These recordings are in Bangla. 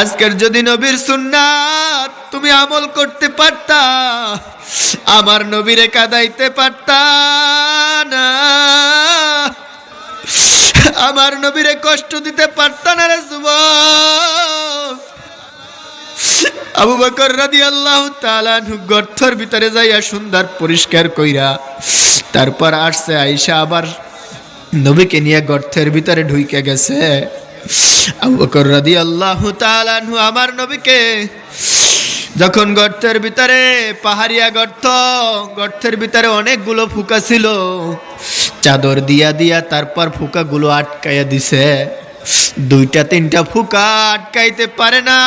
আজকের যদি নবীর সুন্নাত তুমি আমল করতে পারতা, আমার নবীরে কাদাইতে পারতা না। আমার নবীরে কষ্ট দিতে পারতা না রে যুবক। আবু বকর রাদি আল্লাহ তালানহু গর্থর ভিতরে যাইয়া সুন্দর পরিষ্কার কইরা তারপর আসছে আইসা আবার নবীকে নিয়ে গর্থের ভিতরে ঢুইকে গেছে। আমার নবীকে যখন গর্তের ভিতরে পাহাড়িয়া গর্ত, গর্তের ভিতরে অনেকগুলো ফুকা ছিল, চাদর দিয়া দিয়া তারপর ফুকাগুলো আটকাইয়া দিছে। দুইটা তিনটা ফুকা আটকাইতে পারে না।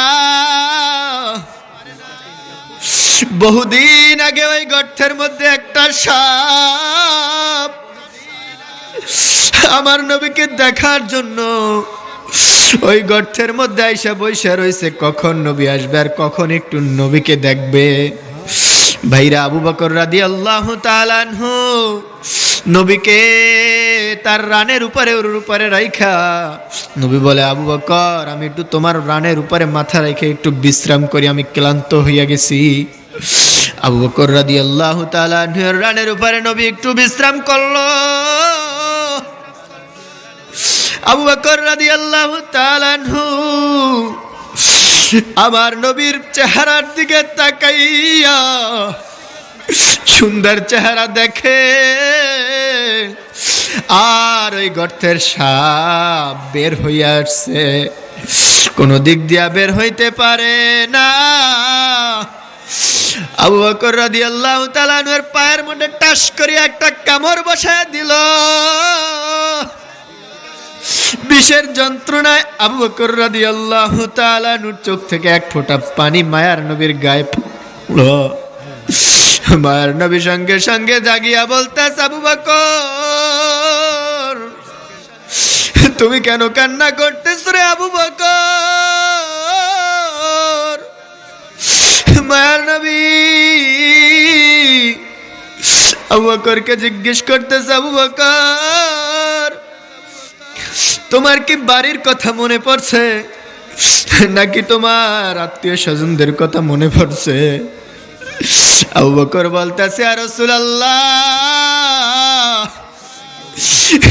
বহুদিন আগে ওই গর্তের মধ্যে একটা সাপ আমার নবীকে দেখার জন্য ওই গর্তের মধ্যে আইসা বৈশা রয়েছে কখন নবী আসবে আর কখন একটু নবীকে দেখবে। ভাইরা আবু বকর রাদি আল্লাহ তালানহু নবীকে তার রানের উপরে, ওর উপরে রাইখা। নবী বলে, আবু বকর, আমি একটু তোমার রানের উপরে মাথা রেখে একটু বিশ্রাম করি, আমি ক্লান্ত হইয়া গেছি। আবু বকর রাদি আল্লাহ তালানহুর রানের উপরে নবী একটু বিশ্রাম করল। আবু বকর রাদিয়াল্লাহু তাআলা আনহু, আমার নবীর চেহারার দিকে তাকাইয়া সুন্দর চেহারা দেখে, আর ওই গর্তের সাপ বের হইয়া আসছে। কোনো দিক দিয়া বের হইতে পারে না। আবু বকর রাদিয়াল্লাহু তাআলা আনহুর পায়ের মধ্যে টাস করে একটা কামড় বসায় দিল। বিষের যন্ত্রণায় আবু বকর রাদিয়াল্লাহু তাআলা নুর চোখ থেকে এক ফোঁটা পানি মায়ার নবীর গায়ে মায়ার নবী সঙ্গে সঙ্গে জাগিয়া বলতেছ, আবু বকর, তুমি কেন কান্না করতেছ রে আবু বকর? মায়ার নবী আবু বকরকে জিজ্ঞেস করতেছে, আবু বকর তোমার কি বাড়ির কথা মনে পড়ছে? নাকি তোমার আত্মীয় স্বজনদের কথা মনে পড়ছে? আবু বকর বলতেছে আর রাসূলুল্লাহ,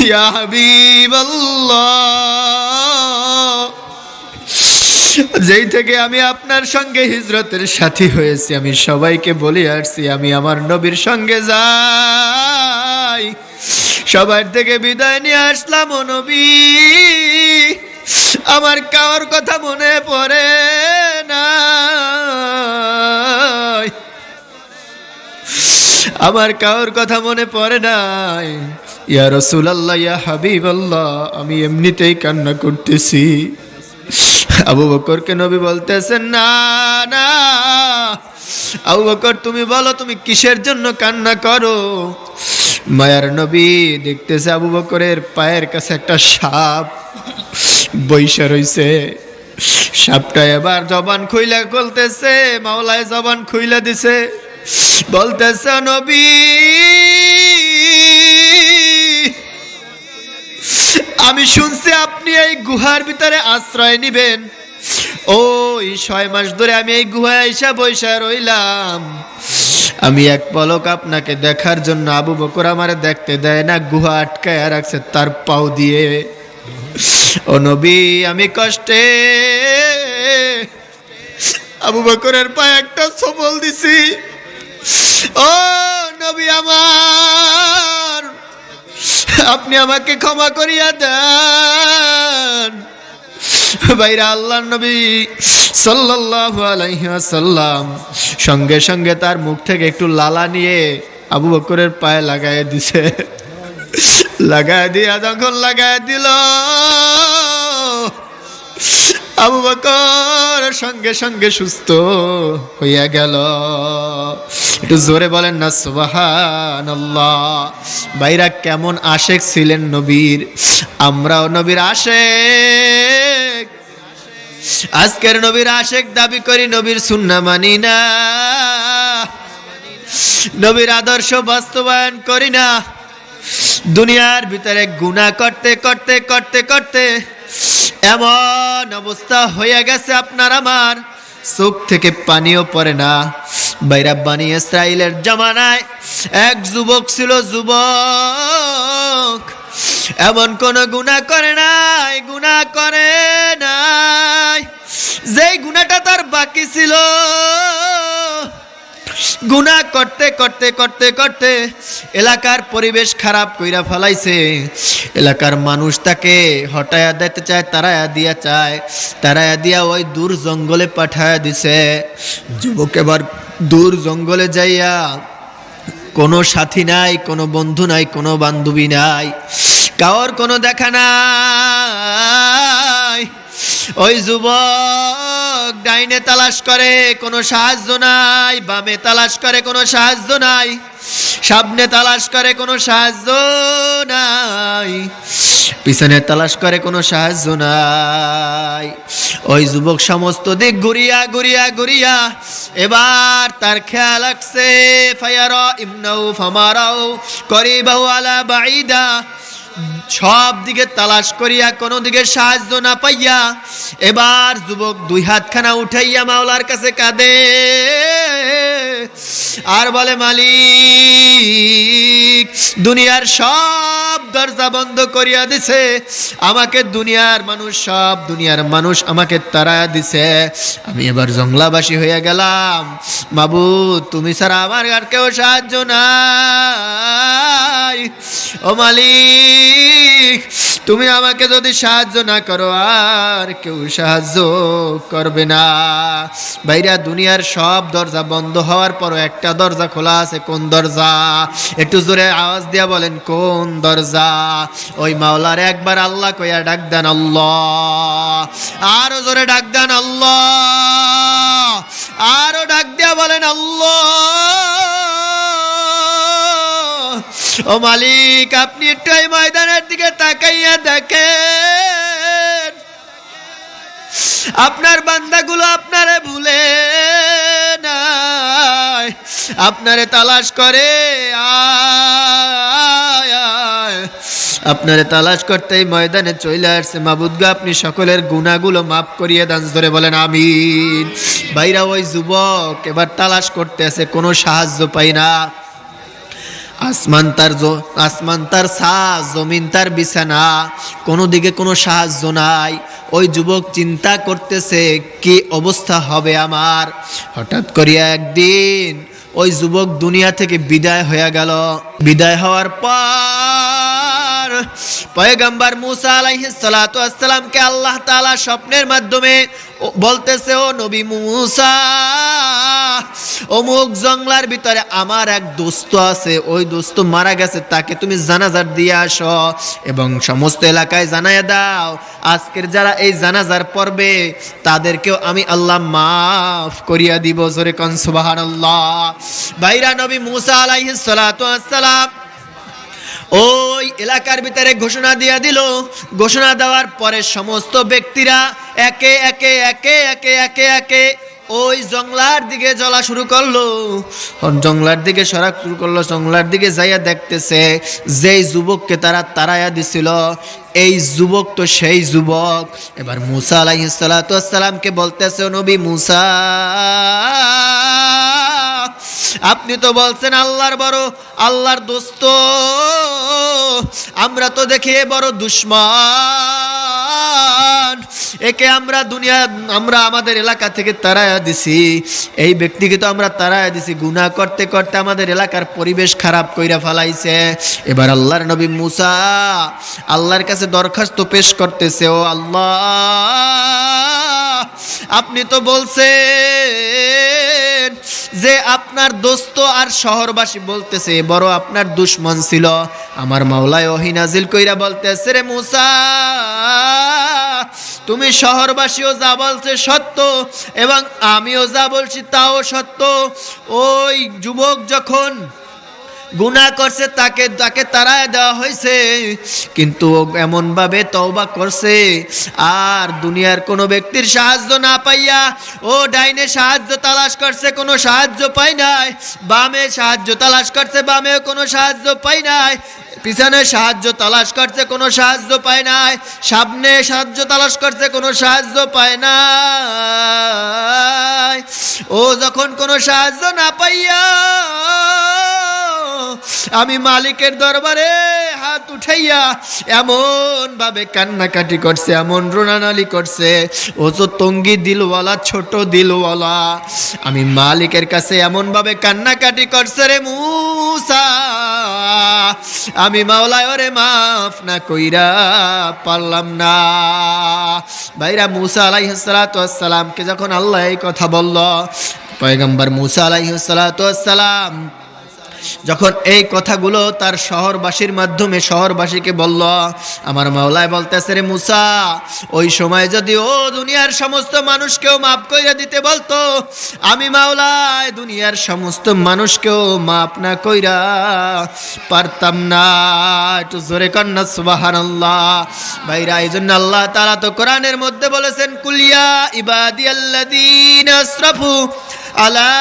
ইয়া যেই থেকে আমি আপনার সঙ্গে হিজরতের সাথী হয়েছি, আমি সবাইকে বলে আসছি, আমি আমার নবীর সঙ্গে যাই। সবার থেকে বিদায় নিয়ে আসলাম নবী। আমার কার কথা মনে পড়ে না আমার কার কথা মনে পড়ে নাই। ইয়া রসুলাল্লাহ, ইয়া হাবিব আল্লাহ আমি এমনিতেই কান্না করতেছি। আবু বকরকে নবী বলতেছেন, না না। আবু বকর, তুমি বলো, তুমি কিসের জন্য কান্না করো? মায়ার নবী দেখতেছে আবু বকরের পায়ের কাছে একটা সাপ বৈশা রইছে। সাপটা এবার জবান খুইলা বলতেছে মাওলায় জবান খুইলা দিছে। বলতেছে, নবী, আমি শুনছি আপনি এই গুহার ভিতরে আশ্রয় নিবেন। ওই ছয় মাস ধরে আমি এই গুহায় এসে বৈশা রইলাম। আমি এক পলক আপনাকে দেখার জন্য আবু বকর আমারে দেখতে দেয় না, গুহা আটকায় রাখছে তার পাও দিয়ে। ও নবী, আমি কষ্টে আবু বকরের পায়ে একটা সবল দিছি। ও নবী আমার, আপনি আমাকে ক্ষমা করিয়া দেন। বাইরা আল্লাহ নবী সাল্লাল্লাহু আলাইহি ওয়াসাল্লাম সঙ্গে সঙ্গে তার মুখ থেকে একটু লালা নিয়ে আবু বকরের পায়ে লাগায় দিছে। লাগায় দিয়া যখন লাগায় দিল, আবু বকর সঙ্গে সঙ্গে সুস্থ হইয়া গেল। একটু জোরে বলেন না সুবাহান বাইরা কেমন আশেক ছিলেন নবীর? আমরাও নবীর আশেক। আজকের নবীর আশেক দাবি করি, নবীর সুন্না মানি না। নবীর আদর্শ বাস্তবায়ন করি না। দুনিয়ার ভিতরে গুণা করতে করতে করতে করতে এমন অবস্থা হয়ে গেছে আপনার আমার। চোখ থেকে পানিও পড়ে না। বাইরা বানি ইসরায়েলের জামানায় এক যুবক ছিল, যুবক। এমন কোন গুণা করে নাই গুণা করে যেই গুণাটা তার বাকি ছিল, গুণা করতে করতে করতে করতে এলাকার পরিবেশ খারাপ কইরা ফেলাইছে। এলাকার মানুষ তাকে হটায়া দিতে চায়, তারায়া দিয়া চায়, তারায়া দিয়া ওই দূর জঙ্গলে পাঠায়া দিছে। যুবক এবার দূর জঙ্গলে যাইয়া কোনো সাথী নাই, কোনো বন্ধু নাই, কোনো বান্ধবী নাই, কাওর কোনো দেখা নাই। ওই যুবক ডাইনে তালাশ করে, কোনো সাহায্য নাই। বামে তালাশ করে, কোনো সাহায্য নাই। সামনে তালাশ করে, কোনো সাহায্য নাই। পিছনে তালাশ করে, কোনো সাহায্য নাই। ওই যুবক সমস্ত দিক ঘুরিয়া ঘুরিয়া ঘুরিয়া, এবার তার খেয়াল রাখছে, ফায়ার ইমনাউ ফামারাও করিবাহু আলা বাইদা সব দিকে তালাশ করিয়া কোনো দিকে সাহায্য না পাইয়া এবার যুবক দুই হাতখানা উঠাইয়া মাওলার কাছে কাঁদে। আর বলে, মালিক দুনিয়ার সব দরজা বন্ধ করিয়া দিছে। আমাকে দুনিয়ার মানুষ, সব দুনিয়ার মানুষ আমাকে তারা দিছে। আমি এবার জংলাবাসী হয়ে গেলাম। বাবু, তুমি ছাড়া আমার আর কেউ সাহায্য নাই। ও মালিক তুমি আমাকে যদি সাহায্য না করো, আর কেউ সাহায্য করবে না। বাইরা, দুনিয়ার সব দরজা বন্ধ হওয়ার পরও একটা দরজা খোলা আছে, কোন দরজা? একটু জোরে আওয়াজ দিয়া বলেন, কোন দরজা? ওই মাওলার একবার আল্লাহ কইয়া ডাক দেন আল্লাহ। আরও জোরে ডাক দেন আল্লাহ। আরও ডাক দিয়া বলেন আল্লাহ। ও মালিক, আপনি একটু এই ময়দানের দিকে তাকাইয়া দেখেন। আপনার বান্দাগুলো আপনারে ভুলে নাই। আপনারে তালাশ করে। আপনারে তালাশ করতে এই ময়দানে চলে আসছে। মাবুদগা আপনি সকলের গুণাগুলো মাফ করিয়ে দান ধরে বলেন আমিন। বাইরা ওই যুবক এবার তালাশ করতে আছে কোনো সাহায্য পাই না। আসমান তার আসমান তার সাজ, জমিন তার বিছানা, কোনো দিকে কোনো সাহায্য নাই। ওই যুবক চিন্তা করতেছে, কি অবস্থা হবে আমার? হঠাৎ করিয়া একদিন ওই যুবক দুনিয়া থেকে বিদায় হয়ে গেল। বিদায় হওয়ার পর পয়গাম্বার মুসা আলাইহিস সালাতু আসসালামকে আল্লাহ তাআলা স্বপ্নের মাধ্যমে বলতেছে, ও নবী মুসা, অমুক জংলার ভিতরে আমার এক দোস্ত আছে, ওই দোস্ত মারা গেছে, তাকে তুমি জানাজার দিয়ে আসো এবং সমস্ত এলাকায় জানায় দাও। আজকের যারা এই জানাজার পর্বে তাদেরকেও আমি আল্লাহ মাফ করিয়া দিব। জোরে কন সুবহানাল্লাহ। বাইরা নবী মুসা আলাইহিস সালাতু আসসালাম ওই এলাকার ভিতরে ঘোষণা দিয়া দিল। ঘোষণা দেওয়ার পরে সমস্ত ব্যক্তিরা একে একে একে একে একে একে ওই জংলার দিকে জ্বলা শুরু করল। জংলার দিকে সরা শুরু করল, জংলার দিকে যাইয়া দেখতেছে যেই যুবককে তারা তারাইয়া দিছিল। এই যুবক তো সেই যুবক। এবার মুসা আসসালামকে বলতেছে, "ও নবী মুসা, আপনি তো বলছেন আল্লাহর বড়, আল্লাহর দোস্ত। আমরা তো দেখি বড় দুশ্মন। একে আমরা দুনিয়া, আমরা আমাদের এলাকা থেকে তারায়া দিছি। এই ব্যক্তিকে তো আমরা তারায়া দিছি। গুনাহ করতে করতে আমাদের এলাকার পরিবেশ খারাপ কইরা ফেলাইছে। এবার আল্লাহর নবী মুসা আল্লাহর কাছে দরখাস্ত পেশ করতেছে, ও আল্লাহ, আপনি তো বলছেন যে আপনার দোস্ত আর শহরবাসী বলতেছে, বড় আপনার দুশ্মন ছিল। আমার মাওলায় অহিনাজিল কইরা বলতেছে, রে মুসা, তুমি শহরবাসীও যা বলছে সত্য এবং আমিও যা বলছি তাও সত্য। ওই যুবক যখন গুনাহ করছে, তাকে তাকে তাড়ায় দেওয়া হয়েছে। কিন্তু এমনভাবে তওবা করছে, আর দুনিয়ার কোনো ব্যক্তির সাহায্য না পাইয়া ও ডাইনে সাহায্য তালাশ করছে, কোনো সাহায্য পাই নাই। বামে সাহায্য তালাশ করছে, বামেও কোনো সাহায্য পাই নাই। পিছনে সাহায্য তালাশ করছে, কোনো সাহায্য পায় নাই। সামনে সাহায্য তালাশ করছে, কোনো সাহায্য পায় নাই। ও যখন কোনো সাহায্য না পাইয়া আমি মালিকের দরবারে হাত উঠাইয়া এমন ভাবে কান্নাকাটি করছে, এমন রোনানালি করছে, ও তো তঙ্গি দিলওয়ালা, ছোট দিলওয়ালা। আমি মালিকের কাছে এমন ভাবে কান্নাকাটি করছে রে মুসা। আমি মাওলায়, ওরে মাফ না কইরা পারলাম না। ভাইরা মুসা আলাইহিসসালামকে যখন আল্লাহ এই কথা বলল, পয়গম্বর মুসা আলাইহিসসালাম যখন এই কথাগুলো তার শহরবাসীর মাধ্যমে শহরবাসীকে বলল, আমার মাওলায় বলতেছে রে মুসা, ওই সময় যদি ও দুনিয়ার সমস্ত মানুষকেও মাফ কইরা দিতে বলতো, আমি মাওলায় দুনিয়ার সমস্ত মানুষকেও মাফ না কইরা পারতাম না। একটু জোরে কন্যা সুবাহান আল্লাহ ভাইরা এই জন্য আল্লাহ তারা তো কোরআনের মধ্যে বলেছেন কুলিয়া ইবাদি আল্লাদিন আশরাফু আলা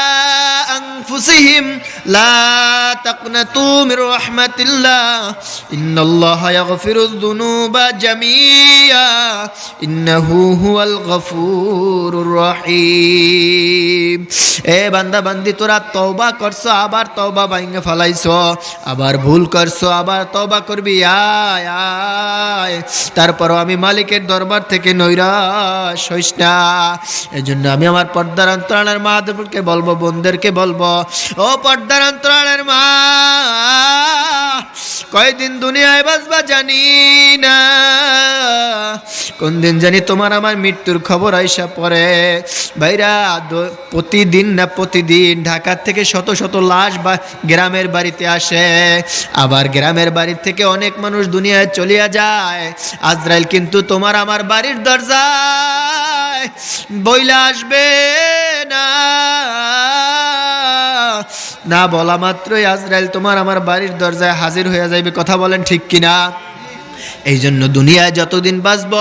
আনফুসিহিম লা তাকনাতু মির রাহমাতিল্লাহ। ইন্নাল্লাহা ইয়াগফিরুয যুনুবা জামিয়া। ইন্নাহু হুয়াল গফুরুর রহিম। এ বান্দা, বান্দি, তোরা তওবা করছ, আবার তওবা ভাঙে ফলাইছো, আবার ভুল করছ, আবার তওবা করবি, আয় আয়। তারপর আমি মালিকের দরবার থেকে নৈরাশ হইস না। এজন্য আমি আমার পর্দার অন্তরালের মাহাদেবকে বলব বোনদেরকে বলব, ও পর্দা পর্দার অন্তরালের মা। কয়দিন দুনিয়ায় বাসবা জানি না। কোন দিন জানি তোমার আমার মৃত্যুর খবর আইসা পরে ভাইরা প্রতিদিন না প্রতিদিন ঢাকার থেকে শত শত লাশ বা গ্রামের বাড়িতে আসে। আবার গ্রামের বাড়ি থেকে অনেক মানুষ দুনিয়ায় চলিয়া যায়। আজরাইল কিন্তু তোমার আমার বাড়ির দরজায় বইলা আসবে না। না বলা মাত্রই আজরাইল তোমার আমার বাড়ির দরজায় হাজির হয়ে যাইবে, কথা বলেন ঠিক কিনা? এই জন্য দুনিয়ায় যতদিন বাঁচব,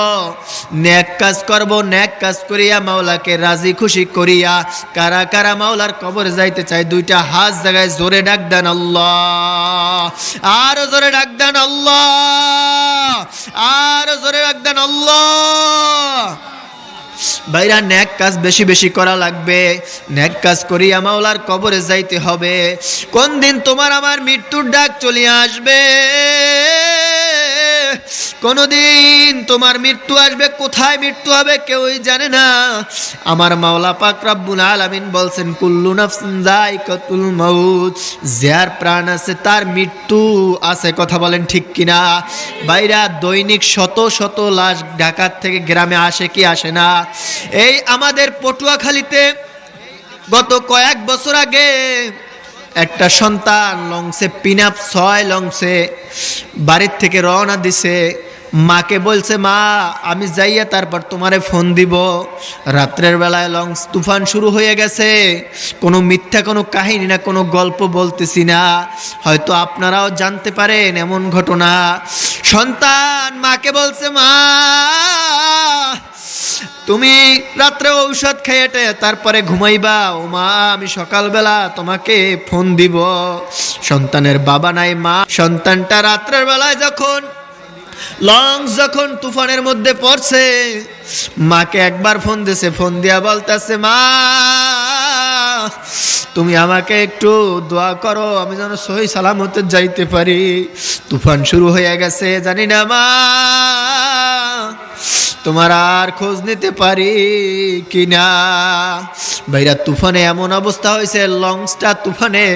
ন্যাক কাজ করব, ন্যাক কাজ করিয়া মাওলাকে রাজি খুশি করিয়া কারা কারা মাওলার কবরে যাইতে চাই দুইটা হাত জায়গায় জোরে ডাক দেন আল্লাহ। আরও জোরে ডাক দেন আল্লাহ। আরও জোরে ডাক দেন আল্লাহ। বাইরা ন্যাক কাজ বেশি বেশি করা লাগবে। ন্যাক কাজ করি মাওলার কবরে যাইতে হবে। কোন দিন তোমার আমার মৃত্যুর ডাক চলে আসবে? কোনদিন তোমার মৃত্যু আসবে, কোথায় মৃত্যু হবে কেউই জানে না। আমার মাওলা পাক রব্বুল আলামিন বলছেন, কুল্লু নাফসিন যায়কাতুল মাউত যার প্রাণ আছে তার মৃত্যু আছে, কথা বলেন ঠিক কিনা? বাইরা দৈনিক শত শত লাশ ঢাকার থেকে গ্রামে আসে কি আসে না? এই আমাদের পটুয়াখালীতে গত কয়েক বছর আগে একটা সন্তান লংসে পিনাপ ছয় লংসে বাড়ির থেকে রওনা দিছে। মাকে বলছে, মা, আমি যাইয়া তারপর তোমারে ফোন দিব। রাত্রের বেলায় লং তুফান শুরু হয়ে গেছে। কোনো মিথ্যা, কোনো কাহিনী না, কোনো গল্প বলতেছি না। হয়তো আপনারাও জানতে পারেন এমন ঘটনা। সন্তান মাকে বলছে, মা, তুমি রাত্রে ঔষধ খেয়েটে তারপরে ঘুমাইবা। ও মা, আমি সকালবেলা তোমাকে ফোন দিব। সন্তানের বাবা নাই মা। সন্তানটা রাত্রের বেলায় যখন লঞ্চ যখন তুফানের মধ্যে পড়ছে, মাকে একবার ফোন দিছে, ফোন দিয়া বলতেছে, মা, তুমি আমাকে একটু দোয়া করো, আমি যেন সহি সালামতে যাইতে পারি। তুফান শুরু হয়ে গেছে, জানি না, মা। তোমার আর খোঁজ নিতে পারি কিনা? ভাইরা, তুফানে এমন অবস্থা হয়েছে লঞ্চটা তুফানে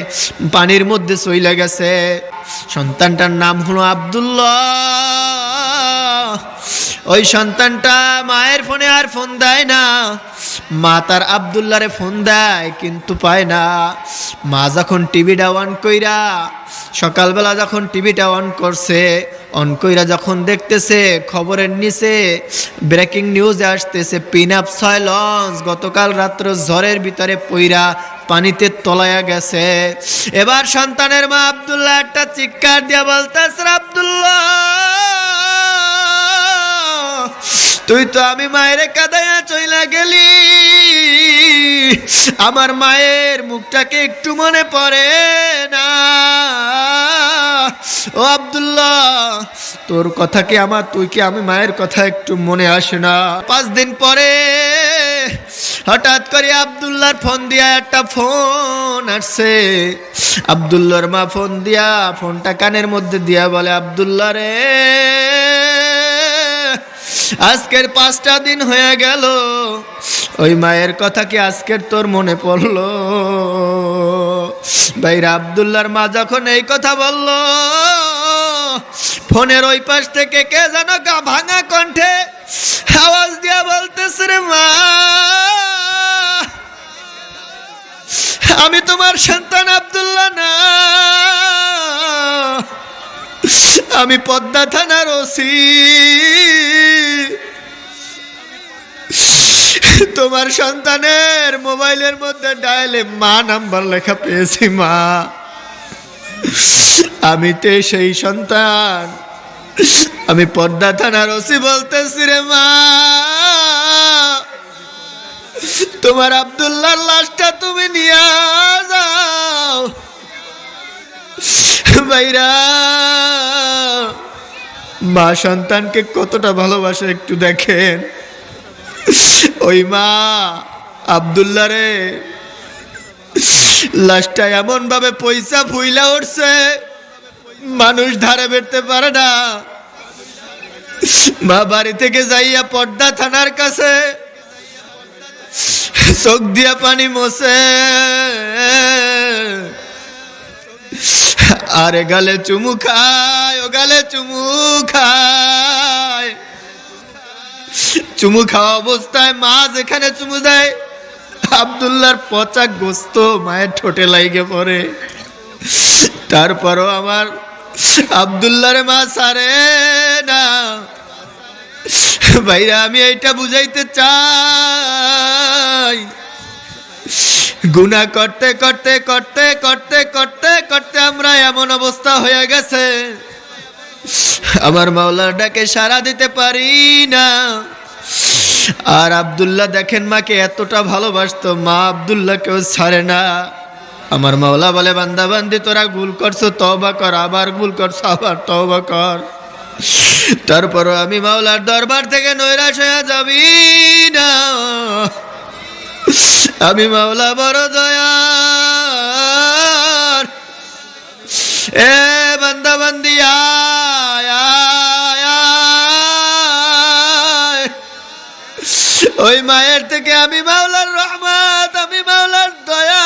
পানির মধ্যে চইলে গেছে। সন্তানটার নাম হলো আব্দুল্লাহ। ওই সন্তানটা মায়ের ফোনে আর ফোন দেয় না। মা তার আবদুল্লারে ফোন দেয়, কিন্তু পায় না। মা যখন টিভিটা অন কইরা সকালবেলা যখন টিভিটা অন করছে অন কইরা যখন দেখতেছে, খবরের নিচে ব্রেকিং নিউজ আসতেছে পিন আপ ছয় লঞ্চ গতকাল রাত্র ঝড়ের ভিতরে পইরা পানিতে তলায়া গেছে। এবার সন্তানের মা আবদুল্লাহ একটা চিৎকার দিয়া বলতেছে আবদুল্লাহ, তুই তো আমি মায়ের কাদাইয়া চইলা গেলি। আমার মায়ের মুখটাকে একটু মনে পড়ে না। ও আব্দুল্লাহ, তোর কথা কি আমার, তুই কি আমি মায়ের কথা একটু মনে আসে না? পাঁচ দিন পরে হঠাৎ করে আব্দুল্লাহর ফোন দিয়া একটা ফোন আসছে। আব্দুল্লাহর মা ফোন দিয়া, ফোনটা কানের মধ্যে দিয়া বলে, আব্দুল্লাহ রে, আজকের পাঁচটা দিন হয়ে গেল। ওই মায়ের কথা কি আজকের তোর মনে পড়ল? ভাইরা আবদুল্লার মা যখন এই কথা বলল, ফোনের ওই পাশ থেকে কে যেন গা ভাঙা কণ্ঠে আওয়াজ দিয়া বলতেছে রে মা, আমি তোমার সন্তান আবদুল্লাহ না। আমি পদ্মা থানার ওসি। তোমার সন্তানের মোবাইলের মধ্যে ডায়ালে মা নাম্বার লেখা পেয়েছি, মা। আমি তো সেই সন্তান। আমি পদ্মা থানার ওসি বলতেছি রে, মা। তোমার আবদুল্লাহর লাশটা তুমি নিয়ে যাও। ভাইরা মা সন্তানকে কতটা ভালোবাসে একটু দেখেন। ওই মা আবদুল্লা রে, লাশটা এমন ভাবে পয়সা ফুইলা উঠছে, মানুষ ধারে বেরতে পারে না। মা বাড়ি থেকে যাইয়া পর্দা থানার কাছে চোখ দিয়া পানি মোছে আরে গালে চুমু খায়, ও গালে চুমু খায়। চুমু খাওয়া অবস্থায়, মা যেখানে চুমু দেয় আবদুল্লার পচা গোস্ত মায়ের ঠোঁটে লাইগে পড়ে। তারপরও আমার আবদুল্লারে মা সারে না। ভাইরা, আমি এইটা বুঝাইতে চাই। গুনা করতে করতে করতে করতে করতে করতে আমরা এমন অবস্থা হয়ে গেছে। আমার মাওলার ডাকে সারা দিতে পারি না। আর আবদুল্লাহ দেখেন মাকে এতটা ভালোবাসতো মা আবদুল্লাহ কেউ ছাড়ে না। আমার মাওলা বলে বান্দা বান্দি তোরা ভুল করছ তবা কর আবার ভুল করছ আবার তবা কর। তারপরও আমি মাওলার দরবার থেকে নৈরাশ হয়ে যাবি না। আমি মাওলা বড় দয়ার। এ বান্দা বান্দি আয়, ওই মায়ের থেকে আমি মাওলার রহমত, আমি মাওলার দয়া।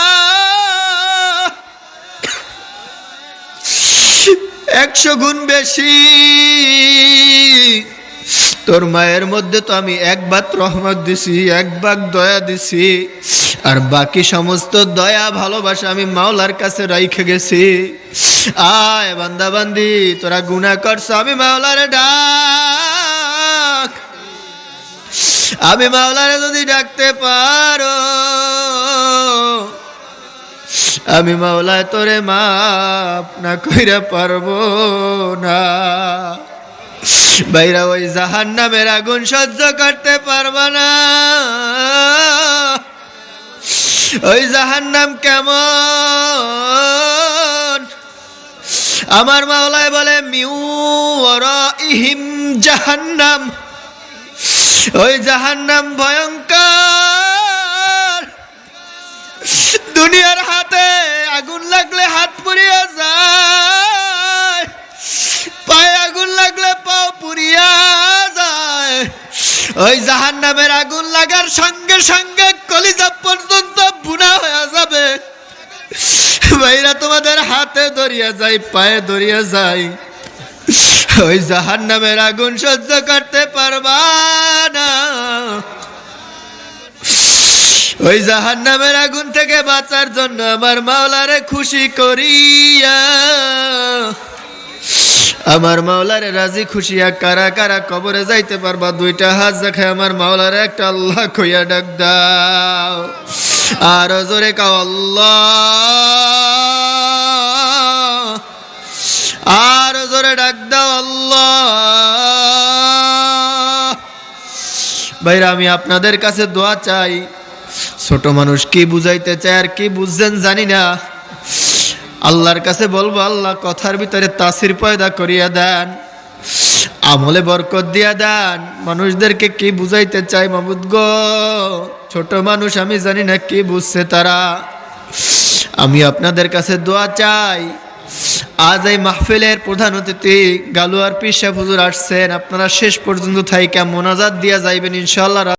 একশো গুণ বেশি। তোর মায়ের মধ্যে তো আমি এক বাত রহমত দিছি, এক বাক দয়া দিছি। আর বাকি সমস্ত দয়া, ভালোবাসা আমি মাওলার কাছে রাইখে গেছি। আয় বান্দাবান্দি তোরা গুণা করছ, আমি মাওলারে ডাক। আমি মাওলারে যদি ডাকতে পারো, আমি মাওলায় তোরে মাপ না কইরা পারব না। বাইরা ওই জাহান নামের আগুন সহ্য করতে পারবা না। ওই জাহান নাম কেমন? আমার মাওলায় বলে মিউ ইহিম জাহান্নাম। ওই জাহান্নাম ভয়ঙ্কর। দুনিয়ার হাতে আগুন লাগলে হাত পুড়িয়ে যায়। পায়ে আগুন লাগলে পাও পুড়িয়া যায়। ওই জাহান নামের আগুন লাগার সঙ্গে সঙ্গে কলিজা পর্যন্ত বুনা হয়ে যাবে। ভাইরা তোমাদের হাতে দরিয়া যায় পায়ে দরিয়া যায় ওই জাহান নামের আগুন সহ্য করতে পারবা না। ওই জাহান নামের আগুন থেকে বাঁচার জন্য আমার মাওলারে খুশি করিয়া। আমার মাওলারে রাজি খুশিয়া কারা কারা কবরে যাইতে পারবা, দুইটা হাত দেখে আমার মাওলারে একটা আল্লাহ কইয়া ডাক দাও। আর জোরে কাও আল্লাহ। জোরে ডাক দাও আল্লাহ। ভাইরা, আমি আপনাদের কাছে দোয়া চাই। ছোট মানুষ কি বুঝাইতে চায় আর কি বুঝছেন জানি না। আল্লাহর কাছে বলব, আল্লাহ কথার ভিতরে তাসির পয়দা করিয়া দেন, আমলে বরকত দিয়া দেন। মানুষদেরকে কি বুঝাইতে চাই মাবুদ গো? ছোট মানুষ, আমি জানি না কি বুঝছে তারা। আমি আপনাদের কাছে দোয়া চাই। আজ এই মাহফিলের প্রধান অতিথি গালুয়ার পিসা হুজুর আসছেন। আপনারা শেষ পর্যন্ত থাইকা মোনাজাত দিয়া যাইবেন ইনশাল্লাহ